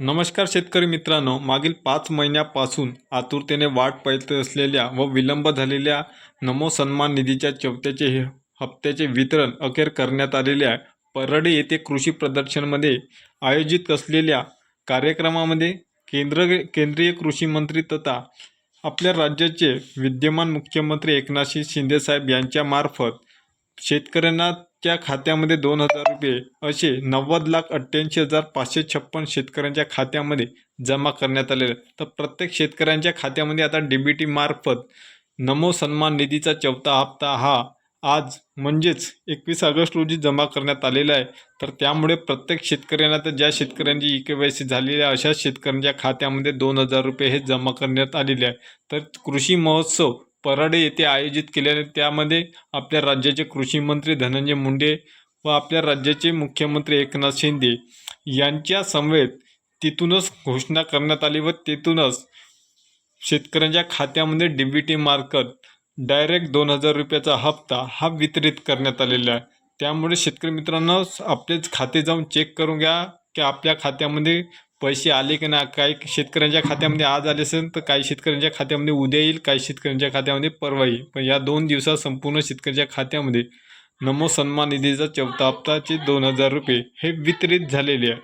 नमस्कार शेतकरी मित्रांनो मागील पाच महिन्यापासून आतुरतेने वाट पाहत असलेल्या व विलंब झालेल्या नमो सन्मान निधीच्या चौथ्याचे हे हप्त्याचे वितरण अखेर करण्यात आलेले आहे. येथे कृषी प्रदर्शनमध्ये आयोजित असलेल्या कार्यक्रमामध्ये केंद्र केंद्रीय कृषी मंत्री तथा आपल्या राज्याचे विद्यमान मुख्यमंत्री एकनाथ शिंदेसाहेब यांच्यामार्फत शेतकऱ्यांना त्या खात्यामध्ये दोन हजार रुपये असे नव्वद लाख अठ्ठ्याऐंशी हजार पाचशे छप्पन शेतकऱ्यांच्या खात्यामध्ये जमा करण्यात आलेलं आहे. तर प्रत्येक शेतकऱ्यांच्या खात्यामध्ये आता डी बी टी मार्फत नमो सन्मान निधीचा चौथा हप्ता हा आज म्हणजेच एकवीस ऑगस्ट रोजी जमा करण्यात आलेला आहे तर त्यामुळे प्रत्येक शेतकऱ्यांना तर ज्या शेतकऱ्यांची ई के वाय सी झालेली आहे अशा शेतकऱ्यांच्या खात्यामध्ये दोन हजार रुपये हे जमा करण्यात आलेले आहे तर कृषी महोत्सव परडे येथे आयोजित केलेले त्यामध्ये आपल्या राज्याचे कृषी मंत्री धनंजय मुंडे व आपल्या राज्याचे मुख्यमंत्री एकनाथ शिंदे यांच्या समवेत तिथूनच घोषणा करण्यात आली व तिथूनच शेतकऱ्यांच्या खात्यामध्ये डी बी टी मार्फत डायरेक्ट दोन हजार रुपयाचा हप्ता हा वितरित करण्यात आलेला आहे. त्यामुळे शेतकरी मित्रांनो आपलेच खाते जाऊन चेक करून घ्या की आपल्या खात्यामध्ये पैसे आले की ना काही शेतकऱ्यांच्या खात्यामध्ये आज आले असेल तर काही शेतकऱ्यांच्या खात्यामध्ये उद्या येईल काही शेतकऱ्यांच्या खात्यामध्ये परवा येईल. पण या दोन दिवसात संपूर्ण शेतकऱ्यांच्या खात्यामध्ये नमो सन्मान निधीचा चौथा हप्ताचे दोन हजार रुपये हे वितरित झालेले आहे.